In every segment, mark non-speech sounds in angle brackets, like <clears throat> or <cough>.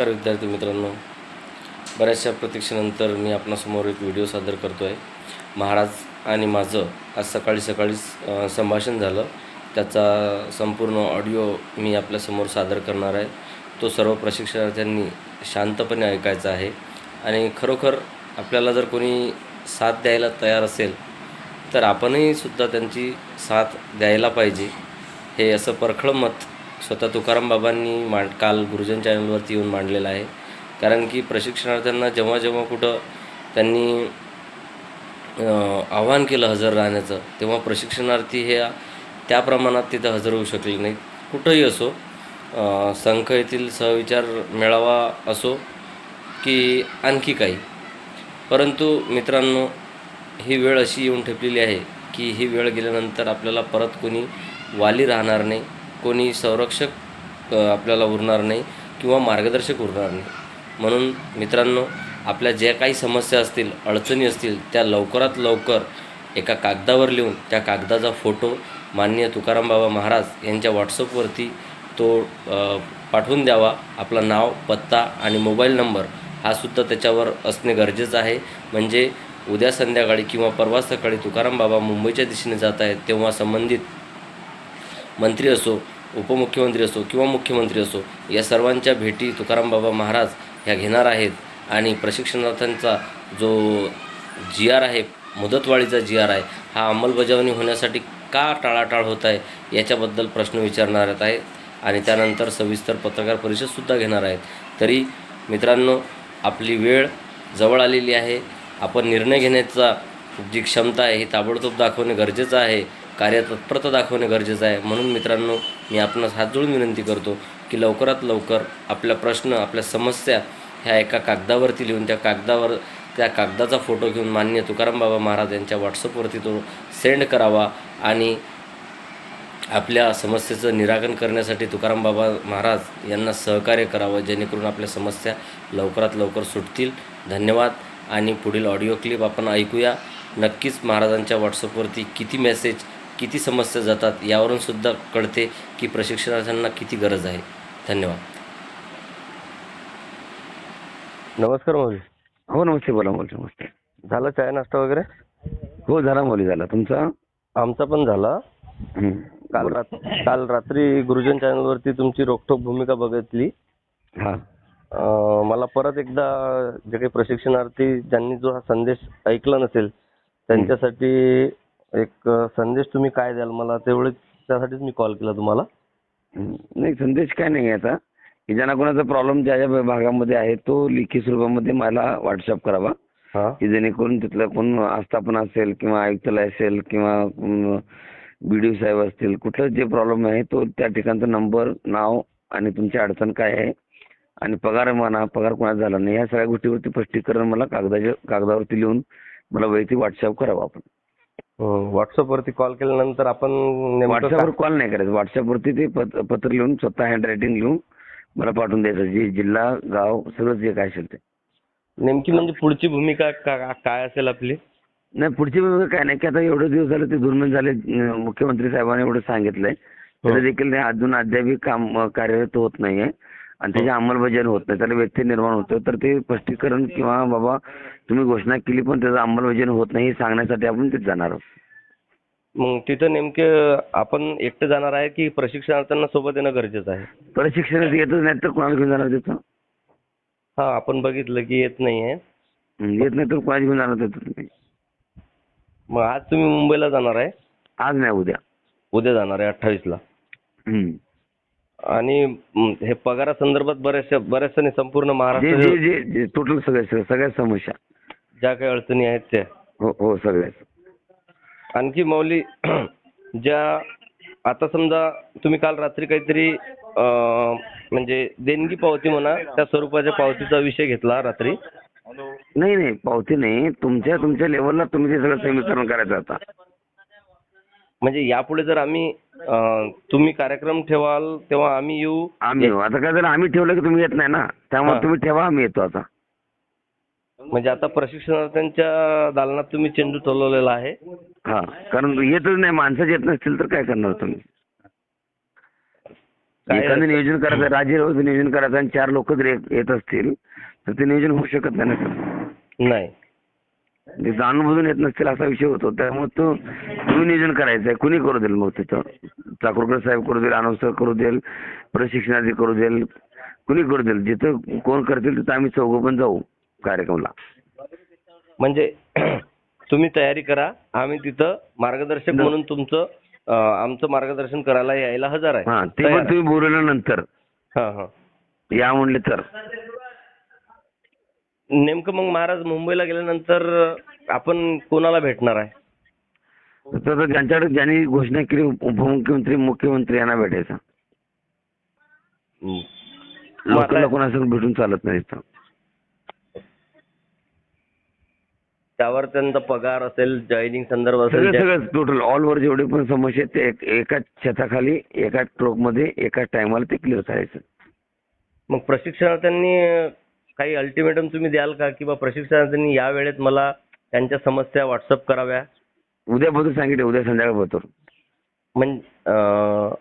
नमस्कार विद्यार्थी मित्रांनो बऱ्याचशा प्रतीक्षेनंतर मी आपणासमोर एक व्हिडिओ सादर करतो आहे महाराज आणि माझं आज सकाळी सकाळीच संभाषण झालं. त्याचा संपूर्ण ऑडिओ मी आपल्यासमोर सादर करणार आहे. तो सर्व प्रशिक्षणार्थ्यांनी शांतपणे ऐकायचा आहे. आणि खरोखर आपल्याला जर कोणी साथ द्यायला तयार असेल तर आपणही सुद्धा त्यांची साथ द्यायला पाहिजे. हे असं परखळ मत स्वतः तुकाराम बाबांनी मांड काल गुरुजन चॅनलवरती येऊन मांडलेला आहे. कारण की प्रशिक्षणार्थ्यांना जेव्हा जेव्हा कुठं त्यांनी आव्हान केलं हजर राहण्याचं तेव्हा प्रशिक्षणार्थी हे त्या प्रमाणात तिथं हजर होऊ शकले नाहीत. कुठंही असो संख संघ येथील सहविचार मेळावा असो की आणखी काही. परंतु मित्रांनो ही वेळ अशी येऊन ठेपलेली आहे की ही वेळ गेल्यानंतर आपल्याला परत कोणी वाली राहणार नाही. कोणी संरक्षक आपल्याला उरणार नाही किंवा मार्गदर्शक उरणार नाही. म्हणून मित्रांनो आपल्या ज्या काही समस्या असतील अडचणी असतील त्या लवकरात लवकर एका कागदावर लिहून त्या कागदाचा फोटो माननीय तुकाराम बाबा महाराज यांच्या व्हॉट्सअपवरती तो पाठवून द्यावा. आपलं नाव पत्ता आणि मोबाईल नंबर हा सुद्धा त्याच्यावर असणे गरजेचं आहे. म्हणजे उद्या संध्याकाळी किंवा परवा सकाळी तुकाराम बाबा मुंबईच्या दिशेने जात आहेत तेव्हा संबंधित मंत्री असो उपमुख्यमंत्री असो किंवा मुख्यमंत्री असो या सर्वांच्या भेटी तुकाराम बाबा महाराज ह्या घेणार आहेत. आणि प्रशिक्षणार्थ्यांचा जो जी आर आहे मुदतवाढीचा जी आर आहे हा अंमलबजावणी होण्यासाठी का टाळाटाळ होत आहे याच्याबद्दल प्रश्न विचारणार आहेत. आणि त्यानंतर सविस्तर पत्रकार परिषदसुद्धा घेणार आहेत. तरी मित्रांनो आपली वेळ जवळ आलेली आहे. आपण निर्णय घेण्याचा जी क्षमता आहे ही ताबडतोब दाखवणे गरजेचं आहे. कार्यतत्परता दाखवणे गरजेचं आहे. म्हणून मित्रांनो मी आपणास हात जोडून विनंती करतो की लवकरात लवकर आपल्या प्रश्न आपल्या समस्या ह्या एका कागदावरती लिहून त्या कागदावर त्या कागदाचा फोटो घेऊन मान्य तुकाराम बाबा महाराज यांच्या व्हॉट्सअपवरती तो सेंड करावा आणि आपल्या समस्येचं निराकरण करण्यासाठी तुकाराम बाबा महाराज यांना सहकार्य करावं जेणेकरून आपल्या समस्या लवकरात लवकर सुटतील. धन्यवाद. आणि पुढील ऑडिओ क्लिप आपण ऐकूया. नक्कीच महाराजांच्या व्हॉट्सअपवरती किती मेसेज किती समस्या जातात यावरून सुद्धा कळते की प्रशिक्षणार्थ्यांना किती गरज आहे. धन्यवाद. नमस्कार मौली हो नमस्ते. बोला बोला नमस्ते. झालं चाय नाश्ता वगैरे? हो झाला मौली झाला. तुमचा? आमचा पण झाला. काल. रात काल रात्री गुरुजन चॅनलवरती तुमची रोखठोक भूमिका बघितली. हा. मला परत एकदा जे काही प्रशिक्षणार्थी ज्यांनी जो हा संदेश ऐकला नसेल त्यांच्यासाठी एक संदेश तुम्ही काय द्याल मला? तेवढेच त्यासाठीच मी कॉल केला तुम्हाला. नाही संदेश काय नाही आता की ज्यांना कोणाचा प्रॉब्लेम ज्या ज्या भागामध्ये आहे तो लिखित स्वरूपामध्ये मला व्हॉट्सअप करावा. हा. की जेणेकरून तिथलं कोण आस्थापना असेल किंवा आयुक्तालय असेल किंवा बी डी साहेब असतील कुठलं जे प्रॉब्लेम आहे तो त्या ठिकाणचा नंबर नाव आणि तुमची अडचण काय आहे आणि पगार म्हणा पगार कोणाचा झाला नाही या सगळ्या गोष्टीवरती स्पष्टीकरण मला कागदाच्या कागदावरती लिहून मला वैयक्तिक व्हॉट्सअप करावं आपण. व्हॉट्सअपवरती कॉल केल्यानंतर आपण नेमकं व्हॉट्सअपवर कॉल नाही करायचं. व्हॉट्सअपवरती ते पत- पत्र लिहून स्वतः हँड रायटिंग लिहून मला पाठवून द्यायचं. जे जिल्हा गाव सगळं जे काय असेल ते. नेमकी म्हणजे पुढची भूमिका का- काय असेल आपली? नाही पुढची भूमिका काय नाही की आता एवढे दिवस झाले ते दुर्मिळ झाले अं, मुख्यमंत्री साहेबांनी एवढं सांगितलंय. तरी देखील ते अजून अद्याप काम अं, कार्यरत होत नाहीये. आणि त्याची अंमलबजावणी होत नाही. त्याला व्यत्यय निर्माण होतो. तर ते स्पष्टीकरण किंवा बाबा तुम्ही घोषणा केली पण त्याचं अंमलबजावणी होत नाही हे सांगण्यासाठी आपण तिथे जाणार आहोत. मग तिथं नेमके आपण एकटे जाणार आहे की प्रशिक्षणार्थ्यांना सोबत येणं गरजेचं आहे? प्रशिक्षणात येतच नाही तर कोणाला घेऊन जाणार तिथं? हा आपण बघितलं की येत नाहीये हं, येत नाही तर कोणाला घेऊन जाणार तिथं? तुम्ही मग आज तुम्ही मुंबईला जाणार आहे? आज नाही उद्या. उद्या जाणार आहे अठ्ठावीसला. हं. आणि म, हे पगारासंदर्भात बऱ्याचशा बऱ्याचशा संपूर्ण जे महाराष्ट्र जे जे जे टोटल सगळ्या सगळ्या सगळ्या समस्या. ज्या काही अडचणी आहेत त्या. हो हो सगळ्याच. आणखी मौली <clears throat> ज्या आता समजा तुम्ही काल रात्री काहीतरी अं, म्हणजे देणगी पावती म्हणा त्या स्वरूपाच्या पावतीचा विषय घेतला रात्री. नाही नाही पावती नाही. तुमच्या तुमच्या लेवलला तुम्ही ते सगळं समीकरण करायचं आता. म्हणजे यापुढे जर आम्ही अं, तुम्ही कार्यक्रम ठेवाल तेव्हा आम्ही येऊ. आम्ही येऊ. आता काय झालं आम्ही ठेवलं की तुम्ही येत नाही ना त्यामुळे हा. तुम्ही ठेवा आम्ही येतो आता. म्हणजे आता प्रशिक्षणार्थ्यांच्या दालनात तुम्ही चेंडू ठेवलेला आहे. हा कारण येतच नाही माणसं येत नसतील तर काय करणार तुम्ही? काय एखादं नियोजन करायचं राजे रोज नियोजन करायचं आणि चार लोक जर एक- येत असतील तर ते नियोजन होऊ शकत नाही ना सर? नाही. ते जाणून येत नसतील असा विषय होतो. त्यामुळे तो नियोजन करायचं आहे कुणी करू देईल मग त्याच्यावर चाकूरकर साहेब करू देईल अनवसर करू देईल प्रशिक्षणार्थी करू देईल. कुणी करू देईल? जिथं कोण करतील तिथं आम्ही चौघं पण जाऊ कार्यक्रमला. म्हणजे <clears throat> तुम्ही तयारी करा. आम्ही तिथं मार्गदर्शक म्हणून तुमचं आमचं मार्गदर्शन करायला यायला हजर आहे. हा ते पण. तुम्ही बोलवल्यानंतर. हा हा. या म्हणले तर. नेमकं मग महाराज मुंबईला गेल्यानंतर आपण कोणाला भेटणार आहे? तर ज्यांच्याकडे ज्यांनी घोषणा केली उप- उपमुख्यमंत्री मुख्यमंत्री यांना भेटायचं. लोकांना कोणासंग भेटून चालत नाही इथं. त्यावर त्यांचा पगार असेल जॉईनिंग संदर्भ असेल सगळं टोटल ऑल ओव्हर जेवढे पण समस्या आहेत ते एक- एकाच छताखाली एकाच स्ट्रोकमध्ये एकाच टायमाला ते क्लिअर करायचं. मग प्रशिक्षणार्थ्यांनी काही अल्टिमेटम तुम्ही द्याल का? किंवा प्रशिक्षणार्थ्यांनी या वेळेत मला त्यांच्या समस्या व्हॉट्सअप कराव्या? उद्या बघू सांगितलं उद्या संध्याकाळ म्हणजे अं,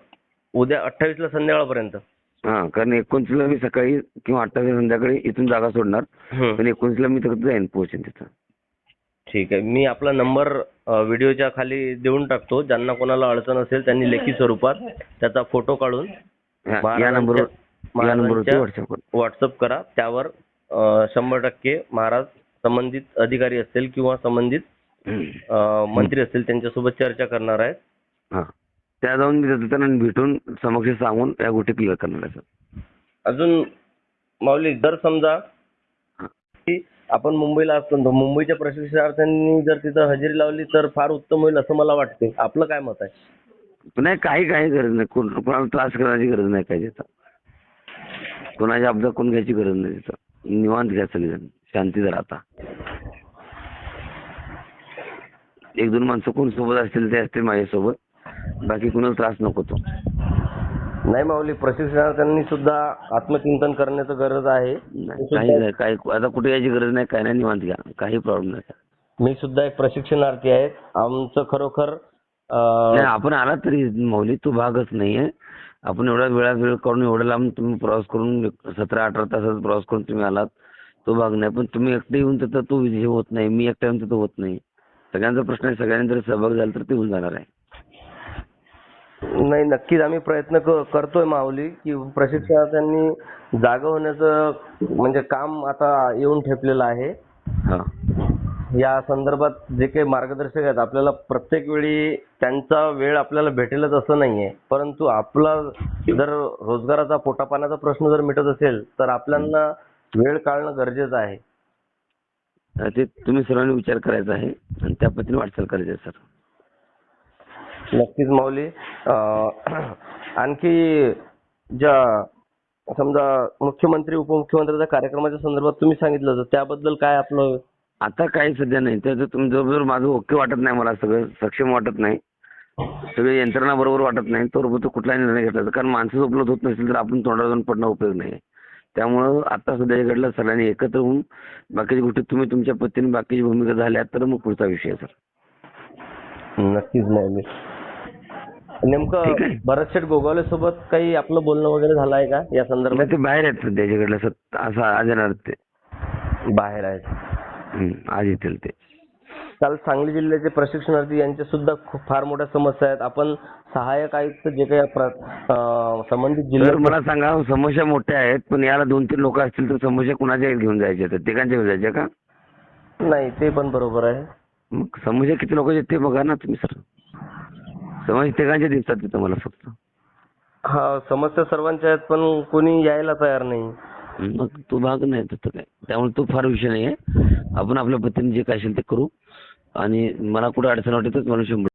उद्या अठ्ठावीसला संध्याकाळपर्यंत. हा कारण एकोणतीसला मी सकाळी किंवा अठ्ठावीस संध्याकाळी इथून जागा सोडणार. हम्म. पण एकोणतीसला मी तिकडे जाईन पोहोचेन तिथं. ठीक आहे. मी आपला नंबर व्हिडिओच्या खाली देऊन टाकतो. ज्यांना कोणाला अडचण असेल त्यांनी लेखी स्वरूपात त्याचा फोटो काढून हा, या महाराजांच्या- नंबरवर या नंबरवरती महाराजांच्या व्हॉट्सअप कर. व्हॉट्सअप करा. त्यावर शंभर टक्के महाराज संबंधित अधिकारी असतील किंवा संबंधित मंत्री असतील त्यांच्यासोबत चर्चा करणार आहेत. हा. त्या जाऊन मी त्यांना भेटून समक्ष सांगून या गोष्टी क्लिअर करणार आहे सर. अजून माऊली जर समजा. की आपण मुंबईला असतो तर मुंबईच्या प्रशिक्षणार्थ्यांनी जर तिथं हजेरी लावली तर फार उत्तम होईल असं मला वाटते आपलं काय मत आहे? नाही काही काही गरज नाही. कोण कोणाला त्रास करण्याची गरज नाही काही तिथं कोणाची अपघात कोण घ्यायची गरज नाही तिथं. निवांत घ्या सगळेजण. शांतीत राहता एक दोन माणसं कोण सोबत असतील ते असतील माझ्यासोबत. बाकी कोणाला त्रास नको तो. नाही माऊली प्रशिक्षणार्थ्यांनी सुद्धा आत्मचिंतन करण्याचं गरज आहे. काही नाही काही आता कुठे यायची गरज नाही काय नाही निवांत घ्या. काही प्रॉब्लेम नाही. मी सुद्धा एक प्रशिक्षणार्थी आहे. आमचं खरोखर अं, नाही आपण आला तरी मौली तो भागच नाहीये. आपण एवढा वेळा वेळ काढून एवढा लांब तुम्ही प्रवास करून सतरा अठरा तासाचा प्रवास करून तुम्ही आलात तो भाग नाही. पण तुम्ही एकटे येऊन तिथं तो विजय होत नाही. मी एकटा येऊन तिथं होत नाही. सगळ्यांचा प्रश्न आहे. सगळ्यांनी जर सहभाग झाला तर ते होऊन जाणार आहे. नाही नक्कीच आम्ही प्रयत्न करतोय माऊली की प्रशिक्षणार्थ्यांनी जागा होण्याचं म्हणजे काम आता येऊन ठेपलेलं आहे. हा. या संदर्भात जे काही मार्गदर्शक आहेत आपल्याला प्रत्येक वेळी त्यांचा वेळ आपल्याला भेटेलच असं नाहीये. परंतु आपला जर रोजगाराचा पोटापाण्याचा प्रश्न जर मिटत असेल तर आपल्याला वेळ काढणं गरजेचं आहे. तर ते तुम्ही सर्वांनी विचार करायचा आहे आणि त्या पद्धतीने वाटचाल करायची आहे सर. नक्कीच माऊली. अं, <clears throat> आणखी ज्या समजा मुख्यमंत्री उपमुख्यमंत्र्याच्या कार्यक्रमाच्या संदर्भात तुम्ही सांगितलं होतं त्याबद्दल काय आपलं आता काही सध्या नाही. तर तुम्ही जवळजवळ माझं ओके वाटत नाही मला सगळं सक्षम वाटत नाही. सगळे यंत्रणा बरोबर वाटत नाही तर तो कुठलाही निर्णय घेतला कारण माणसं उपलब्ध होत नसेल तर आपण तोंडावर जाऊन पडणं उपयोग नाही. त्यामुळं आता सध्या घडलं सगळ्यांनी एकत्र होऊन बाकीच्या गोष्टी तुम्ही तुमच्या पद्धतीने बाकीची भूमिका झाल्या तर मग पुढचा विषय सर. नक्कीच माऊली नेमकं ठीक आहे. भरत शेठ गोगावले सोबत काही आपलं बोलणं वगैरे झालं आहे का या संदर्भात? नाही, ते बाहेर आहेत सध्या सत- असं आज ते. बाहेर आहेत. आज येतील ते. काल सांगली जिल्ह्याचे प्रशिक्षणार्थी यांच्या सुद्धा खूप फार मोठ्या समस्या आहेत. आपण सहाय्यक आयुक्त जे काही प्र- अं, संबंधित तर जिल्ह्यात मला सांगा समस्या मोठ्या आहेत पण याला दोन तीन लोक असतील तर समस्या कुणाच्या घेऊन जायच्या? तर तिघांच्या घेऊन जायच्या का? नाही ते पण बरोबर आहे. मग समस्या किती लोक आहेत ते बघा ना तुम्ही सर. समस्या तिघांच्या दिसतात तिथं मला फक्त. हा समस्या सर्वांच्या आहेत पण कोणी यायला तयार नाही. मग तो भाग नाही तिथं काय. त्यामुळे तो फार विषय नाही आहे आपण आपल्या पद्धतीने जे काय असेल ते करू. आणि मला कुठं अडचण वाटते तर मला शंभर